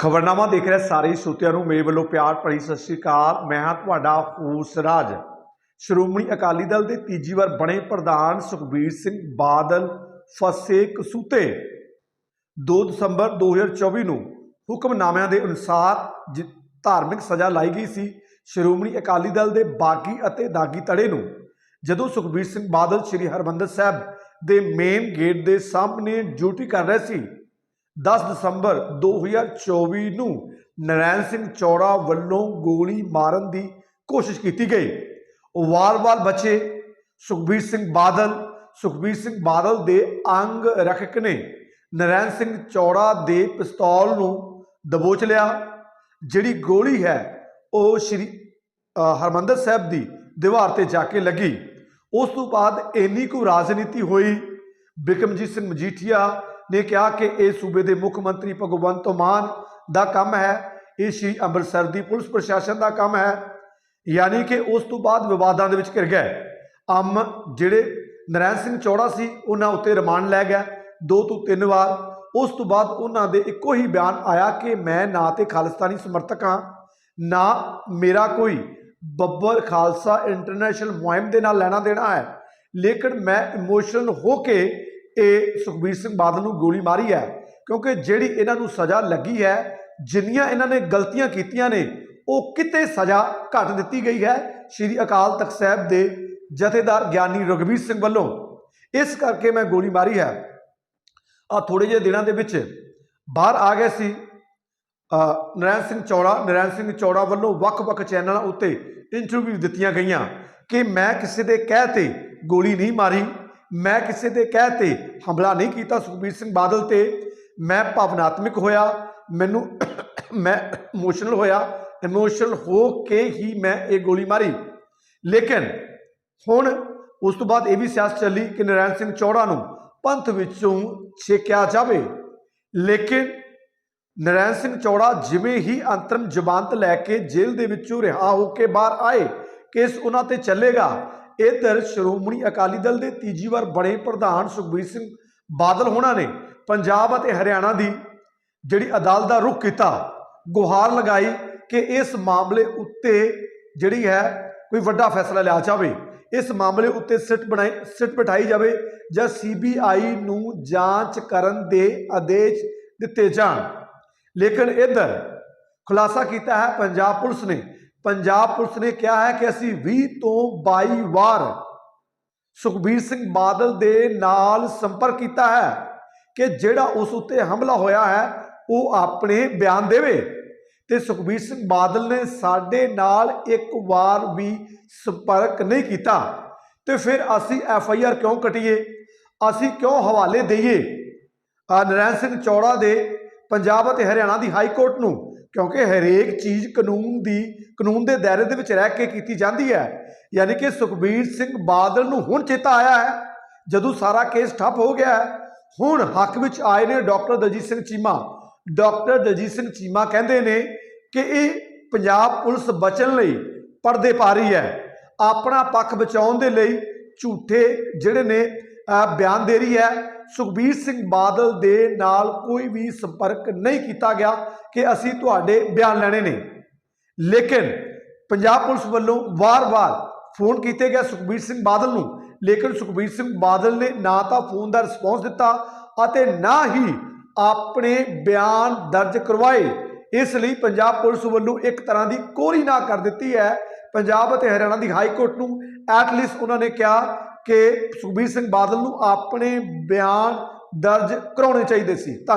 ਖਬਰਨਾਮਾ ਦੇਖ ਰਹੇ ਸਾਰੇ ਸਰੋਤਿਆਂ ਨੂੰ, ਮੇਰੇ ਵੱਲੋਂ ਪਿਆਰ ਭਰੀ ਸਤਿ ਸ਼੍ਰੀ ਅਕਾਲ। ਮੈਂ ਹਾਂ ਤੁਹਾਡਾ ਹੂਸ ਰਾਜ। ਸ਼੍ਰੋਮਣੀ ਅਕਾਲੀ ਦਲ ਦੇ ਤੀਜੀ ਵਾਰ ਬਣੇ ਪ੍ਰਧਾਨ ਸੁਖਬੀਰ ਸਿੰਘ ਬਾਦਲ ਫਸੇ ਕਸੂਤੇ। 2 ਦਸੰਬਰ 2024 ਨੂੰ ਹੁਕਮਨਾਮਿਆਂ ਦੇ ਅਨੁਸਾਰ ਜਿ- ਧਾਰਮਿਕ ਸਜ਼ਾ ਲਾਈ ਗਈ ਸੀ। ਸ਼੍ਰੋਮਣੀ ਅਕਾਲੀ ਦਲ ਦੇ ਬਾਗੀ ਅਤੇ ਦਾਗੀ ਤੜੇ ਨੂੰ ਜਦੋਂ ਸੁਖਬੀਰ ਸਿੰਘ ਬਾਦਲ ਸ੍ਰੀ ਹਰਮੰਦਰ ਸਾਹਿਬ ਦੇ ਮੇਨ ਗੇਟ ਦੇ ਸਾਹਮਣੇ ਡਿਊਟੀ ਕਰ ਰਹੇ ਸੀ 10 ਦਸੰਬਰ 2024 ਨੂੰ ਨਰੈਣ ਸਿੰਘ ਚੌੜਾ ਵੱਲੋਂ ਗੋਲੀ ਮਾਰਨ ਦੀ ਕੋਸ਼ਿਸ਼ ਕੀਤੀ ਗਈ। ਵਾਰ-ਵਾਰ ਬਚੇ ਸੁਖਬੀਰ ਸਿੰਘ ਬਾਦਲ ਸੁਖਬੀਰ ਸਿੰਘ ਬਾਦਲ ਦੇ ਅੰਗ ਰਖਕ ਨੇ ਨਰੈਣ ਸਿੰਘ ਚੌੜਾ ਦੇ ਪਿਸਤੌਲ ਨੂੰ ਦਬੋਚ ਲਿਆ। ਜਿਹੜੀ ਗੋਲੀ ਹੈ ਉਹ ਸ਼੍ਰੀ ਅ, ਹਰਮੰਦਰ ਸਾਹਿਬ ਦੀ ਦੀਵਾਰ ਤੇ ਜਾ ਕੇ ਲੱਗੀ। ਉਸ ਤੋਂ ਬਾਅਦ ਇੰਨੀ ਕੁ ਰਾਜਨੀਤੀ ਹੋਈ। ਬਿਕਮਜੀਤ ਸਿੰਘ ਮਜੀਠੀਆ ਨੇ ਕਿਹਾ ਕਿ ਇਹ ਸੂਬੇ ਦੇ ਮੁੱਖ ਮੰਤਰੀ ਭਗਵੰਤ ਮਾਨ ਦਾ ਕੰਮ ਹੈ, ਇਹ ਸ਼੍ਰੀ ਅੰਮ੍ਰਿਤਸਰ ਦੀ ਪੁਲਿਸ ਪ੍ਰਸ਼ਾਸਨ ਦਾ ਕੰਮ ਹੈ। ਯਾਨੀ ਕਿ ਉਸ ਤੋਂ ਬਾਅਦ ਵਿਵਾਦਾਂ ਦੇ ਵਿੱਚ ਘਿਰ ਗਏ। ਅਮ ਜਿਹੜੇ ਨਰੈਣ ਸਿੰਘ ਚੌੜਾ ਸੀ, ਉਹਨਾਂ ਉੱਤੇ ਰਿਮਾਂਡ ਲੈ ਗਿਆ, ਦੋ ਤੋਂ ਤਿੰਨ ਵਾਰ। ਉਸ ਤੋਂ ਬਾਅਦ ਉਹਨਾਂ ਦੇ ਇੱਕੋ ਹੀ ਬਿਆਨ ਆਇਆ ਕਿ ਮੈਂ ਨਾ ਤੇ ਖਾਲਿਸਤਾਨੀ ਸਮਰਥਕ ਹਾਂ, ਨਾ ਮੇਰਾ ਕੋਈ ਬੱਬਰ ਖਾਲਸਾ ਇੰਟਰਨੈਸ਼ਨਲ ਮੁਹਿੰਮ ਦੇ ਨਾਲ ਲੈਣਾ ਦੇਣਾ ਹੈ। ਲੇਕਿਨ ਮੈਂ ਇਮੋਸ਼ਨਲ ਹੋ ਕੇ ਇਹ ਸੁਖਬੀਰ ਸਿੰਘ ਬਾਦਲ ਨੂੰ ਗੋਲੀ ਮਾਰੀ ਹੈ ਕਿਉਂਕਿ ਜਿਹੜੀ ਇਹਨਾਂ ਨੂੰ ਸਜ਼ਾ ਲੱਗੀ ਹੈ ਜਿੰਨੀਆਂ ਇਹਨਾਂ ਨੇ ਗਲਤੀਆਂ ਕੀਤੀਆਂ ਨੇ ਉਹ ਕਿਤੇ ਸਜ਼ਾ ਘੱਟ ਦਿੱਤੀ ਗਈ ਹੈ। ਸ਼੍ਰੀ ਅਕਾਲ ਤਖਤ ਸਾਹਿਬ ਦੇ ਜਥੇਦਾਰ ਗਿਆਨੀ ਰਗਵੀਰ ਸਿੰਘ ਵੱਲੋਂ ਇਸ ਕਰਕੇ ਮੈਂ ਗੋਲੀ ਮਾਰੀ ਹੈ। ਆ ਥੋੜੇ ਜਿਹੇ ਦਿਨਾਂ ਦੇ ਵਿੱਚ ਬਾਹਰ ਆ ਗਏ ਸੀ। ਅ, ਨਰੈਣ ਸਿੰਘ ਚੌੜਾ ਨਰੈਣ ਸਿੰਘ ਚੌੜਾ ਵੱਲੋਂ ਵੱਖ-ਵੱਖ ਚੈਨਲਾਂ ਉੱਤੇ ਇੰਟਰਵਿਊ ਦਿੱਤੀਆਂ ਗਈਆਂ ਕਿ ਮੈਂ ਕਿਸੇ ਦੇ ਕਹਿ ਤੇ ਗੋਲੀ ਨਹੀਂ ਮਾਰੀ। ਮੈਂ ਕਿਸੇ ਦੇ ਕਹਿ ਤੇ ਹਮਲਾ ਨਹੀਂ ਕੀਤਾ ਸੁਖਬੀਰ ਸਿੰਘ ਬਾਦਲ ਤੇ। ਮੈਂ ਭਾਵਨਾਤਮਿਕ ਹੋਇਆ, ਮੈਨੂੰ ਮੈਂ ਇਮੋਸ਼ਨਲ ਹੋਇਆ ਇਮੋਸ਼ਨਲ ਹੋ ਕੇ ਹੀ ਮੈਂ ਇਹ ਗੋਲੀ ਮਾਰੀ। ਲੇਕਿਨ ਹੁਣ ਉਸ ਤੋਂ ਬਾਅਦ ਇਹ ਵੀ ਸਿਆਸਤ ਚੱਲੀ ਕਿ ਨਰੈਣ ਸਿੰਘ ਚੌੜਾ ਨੂੰ ਪੰਥ ਵਿੱਚੋਂ ਛੇਕਿਆ ਜਾਵੇ। ਲੇਕਿਨ ਨਰੈਣ ਸਿੰਘ ਚੌੜਾ ਜਿਵੇਂ ਹੀ ਅੰਤਰਮ ਜ਼ਮਾਨਤ ਲੈ ਕੇ ਜੇਲ੍ਹ ਦੇ ਵਿੱਚੋਂ ਰਿਹਾ ਹੋ ਕੇ ਬਾਹਰ ਆਏ, ਕੇਸ ਉਹਨਾਂ ਤੇ ਚੱਲੇਗਾ। ਇਧਰ ਸ਼੍ਰੋਮਣੀ ਅਕਾਲੀ ਦਲ ਦੇ ਤੀਜੀ ਵਾਰ ਬਣੇ ਪ੍ਰਧਾਨ ਸੁਖਬੀਰ ਸਿੰਘ ਬਾਦਲ ਹੋਣਾ ਨੇ ਪੰਜਾਬ ਅਤੇ ਹਰਿਆਣਾ ਦੀ ਜਿਹੜੀ ਅਦਾਲਤ ਦਾ ਰੁਖ ਕੀਤਾ, ਗੁਹਾਰ ਲਗਾਈ ਕਿ ਇਸ ਮਾਮਲੇ ਉੱਤੇ ਜਿਹੜੀ ਹੈ ਕੋਈ ਵੱਡਾ ਫੈਸਲਾ ਲਿਆ ਜਾਵੇ। ਇਸ ਮਾਮਲੇ ਉੱਤੇ ਸਿੱਟ ਬਣਾਈ, ਸਿੱਟ ਬਿਠਾਈ ਜਾਵੇ ਜਾਂ ਸੀਬੀਆਈ ਨੂੰ ਜਾਂਚ ਕਰਨ ਦੇ ਆਦੇਸ਼ ਦਿੱਤੇ ਜਾਣ। ਲੇਕਿਨ ਇਧਰ ਖੁਲਾਸਾ ਕੀਤਾ ਹੈ, ਪੰਜਾਬ ਪੁਲਿਸ ਨੇ ਪੰਜਾਬ ਪੁਲਿਸ ਨੇ ਕਿਹਾ ਹੈ ਕਿ ਅਸੀਂ 20 ਤੋਂ 22 ਵਾਰ ਸੁਖਬੀਰ ਸਿੰਘ ਬਾਦਲ ਦੇ ਨਾਲ ਸੰਪਰਕ ਕੀਤਾ ਹੈ ਕਿ ਜਿਹੜਾ ਉਸ ਉੱਤੇ ਹਮਲਾ ਹੋਇਆ ਹੈ, ਉਹ ਆਪਣੇ ਬਿਆਨ ਦੇਵੇ। ਤੇ ਸੁਖਬੀਰ ਸਿੰਘ ਬਾਦਲ ਨੇ ਸਾਡੇ ਨਾਲ ਇੱਕ ਵਾਰ ਵੀ ਸੰਪਰਕ ਨਹੀਂ ਕੀਤਾ। ਤੇ ਫਿਰ ਅਸੀਂ ਐਫ ਆਈ ਆਰ ਕਿਉਂ ਕਟੀਏ? ਅਸੀਂ ਕਿਉਂ ਹਵਾਲੇ ਦਈਏ? ਨਰੈਣ ਸਿੰਘ ਚੌੜਾ ਦੇ ਪੰਜਾਬ ਅਤੇ ਹਰਿਆਣਾ ਦੀ ਹਾਈ ਕੋਰਟ ਨੂੰ, ਕਿਉਂਕਿ ਹਰੇਕ ਚੀਜ਼ ਕਾਨੂੰਨ ਦੀ, ਕਾਨੂੰਨ ਦੇ ਦਾਇਰੇ ਦੇ ਵਿੱਚ ਰਹਿ ਕੇ ਕੀਤੀ ਜਾਂਦੀ ਹੈ। ਯਾਨੀ ਕਿ ਸੁਖਬੀਰ ਸਿੰਘ ਬਾਦਲ ਨੂੰ ਹੁਣ ਚੇਤਾ ਆਇਆ ਹੈ, ਜਦੋਂ ਸਾਰਾ ਕੇਸ ਠੱਪ ਹੋ ਗਿਆ ਹੈ, ਹੁਣ ਹੱਕ ਵਿੱਚ ਆਏ ਨੇ ਡਾਕਟਰ ਦਲਜੀਤ ਸਿੰਘ ਚੀਮਾ। ਡਾਕਟਰ ਦਲਜੀਤ ਸਿੰਘ ਚੀਮਾ ਕਹਿੰਦੇ ਨੇ ਕਿ ਇਹ ਪੰਜਾਬ ਪੁਲਿਸ ਬਚਣ ਲਈ ਪਰਦੇ ਪਾ ਰਹੀ ਹੈ। ਆਪਣਾ ਪੱਖ ਬਚਾਉਣ ਦੇ ਲਈ ਝੂਠੇ ਜਿਹੜੇ ਨੇ ਬਿਆਨ ਦੇ ਰਹੀ ਹੈ। ਸੁਖਬੀਰ ਸਿੰਘ ਬਾਦਲ ਦੇ ਨਾਲ ਕੋਈ ਵੀ ਸੰਪਰਕ ਨਹੀਂ ਕੀਤਾ ਗਿਆ ਕਿ ਅਸੀਂ ਤੁਹਾਡੇ ਬਿਆਨ ਲੈਣੇ ਨੇ। ਲੇਕਿਨ ਪੰਜਾਬ ਪੁਲਿਸ ਵੱਲੋਂ ਵਾਰ-ਵਾਰ ਫੋਨ ਕੀਤੇ ਗਏ ਸੁਖਬੀਰ ਸਿੰਘ ਬਾਦਲ ਨੂੰ। ਲੇਕਿਨ ਸੁਖਬੀਰ ਸਿੰਘ ਬਾਦਲ ਨੇ ਨਾ ਤਾਂ ਫੋਨ ਦਾ ਰਿਸਪੌਂਸ ਦਿੱਤਾ ਅਤੇ ਨਾ ਹੀ ਆਪਣੇ ਬਿਆਨ ਦਰਜ ਕਰਵਾਏ। ਇਸ ਲਈ ਪੰਜਾਬ ਪੁਲਿਸ ਵੱਲੋਂ ਇੱਕ ਤਰ੍ਹਾਂ ਦੀ ਕੋਰੀ ਨਾ ਕਰ ਦਿੱਤੀ ਹੈ। ਪੰਜਾਬ ਅਤੇ ਹਰਿਆਣਾ ਦੀ ਹਾਈ ਕੋਰਟ ਨੂੰ ਐਟਲੀਸਟ ਉਹਨਾਂ ਨੇ ਕਿਹਾ ਕਿ ਸੁਖਬੀਰ ਸਿੰਘ ਬਾਦਲ ਨੂੰ ਆਪਣੇ ਬਿਆਨ ਦਰਜ ਕਰਾਉਣੇ ਚਾਹੀਦੇ ਸੀ।